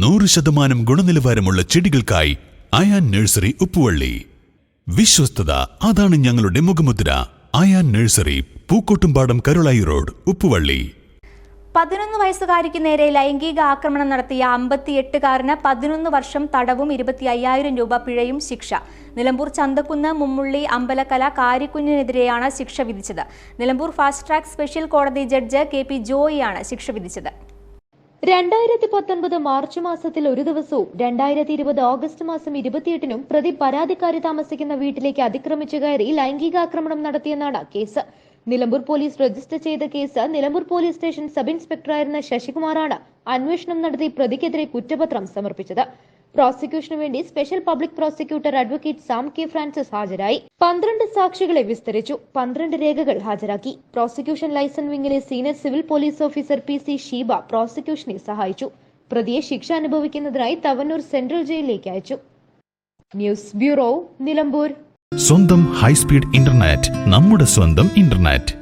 നൂറ് ശതമാനം ഗുണനിലവാരമുള്ള ചെടികൾക്കായി അയാൻ നഴ്സറി ഉപ്പുവള്ളി. വിശ്വസ്തത അതാണ് ഞങ്ങളുടെ മുഖമുദ്ര. Ayan nursery Pookkottumpadam Karulai road Uppuvally. പതിനൊന്ന് വയസ്സുകാരിക്ക് നേരെ ലൈംഗിക ആക്രമണം നടത്തിയ അമ്പത്തിയെട്ടുകാരന് പതിനൊന്ന് വർഷം തടവും ഇരുപത്തി അയ്യായിരം രൂപ പിഴയും ശിക്ഷ. നിലമ്പൂർ ചന്തക്കുന്ന് മുമ്മുള്ളി അമ്പലക്കല കാരിക്കുഞ്ഞിനെതിരെയാണ് ശിക്ഷ വിധിച്ചത്. നിലമ്പൂർ ഫാസ്റ്റ് ട്രാക്ക് സ്പെഷ്യൽ കോടതി ജഡ്ജ് കെ പി ജോയിയാണ് ശിക്ഷ വിധിച്ചത്. രണ്ടായിരത്തി പത്തൊൻപത് മാർച്ച് മാസത്തിൽ ഒരു ദിവസവും രണ്ടായിരത്തി ഇരുപത് ഓഗസ്റ്റ് മാസം ഇരുപത്തിയെട്ടിനും പ്രതി പരാതിക്കാരി താമസിക്കുന്ന വീട്ടിലേക്ക് അതിക്രമിച്ചു കയറി ലൈംഗികാക്രമണം നടത്തിയെന്നാണ് കേസ്. നിലമ്പൂർ പോലീസ് രജിസ്റ്റർ ചെയ്ത case Nilambur police station sub ഇൻസ്പെക്ടറായിരുന്ന ശശികുമാറാണ് അന്വേഷണം നടത്തി പ്രതിക്കെതിരെ കുറ്റപത്രം സമർപ്പിച്ചത്. പ്രോസിക്യൂഷനു വേണ്ടി special public prosecutor advocate Sam K Francis ഹാജരായി. പന്ത്രണ്ട് സാക്ഷികളെ വിസ്തരിച്ചു. പന്ത്രണ്ട് രേഖകൾ ഹാജരാക്കി. Prosecution liaison വിംഗിലെ senior civil police officer P C Sheeba പ്രോസിക്യൂഷനെ സഹായിച്ചു. പ്രതിയെ ശിക്ഷ അനുഭവിക്കുന്നതിനായി തവന്നൂർ സെൻട്രൽ ജയിലിലേക്ക് അയച്ചു. News bureau Nilambur. സ്വന്തം ഹൈസ്പീഡ് ഇന്റർനെറ്റ് നമ്മുടെ സ്വന്തം ഇന്റർനെറ്റ്.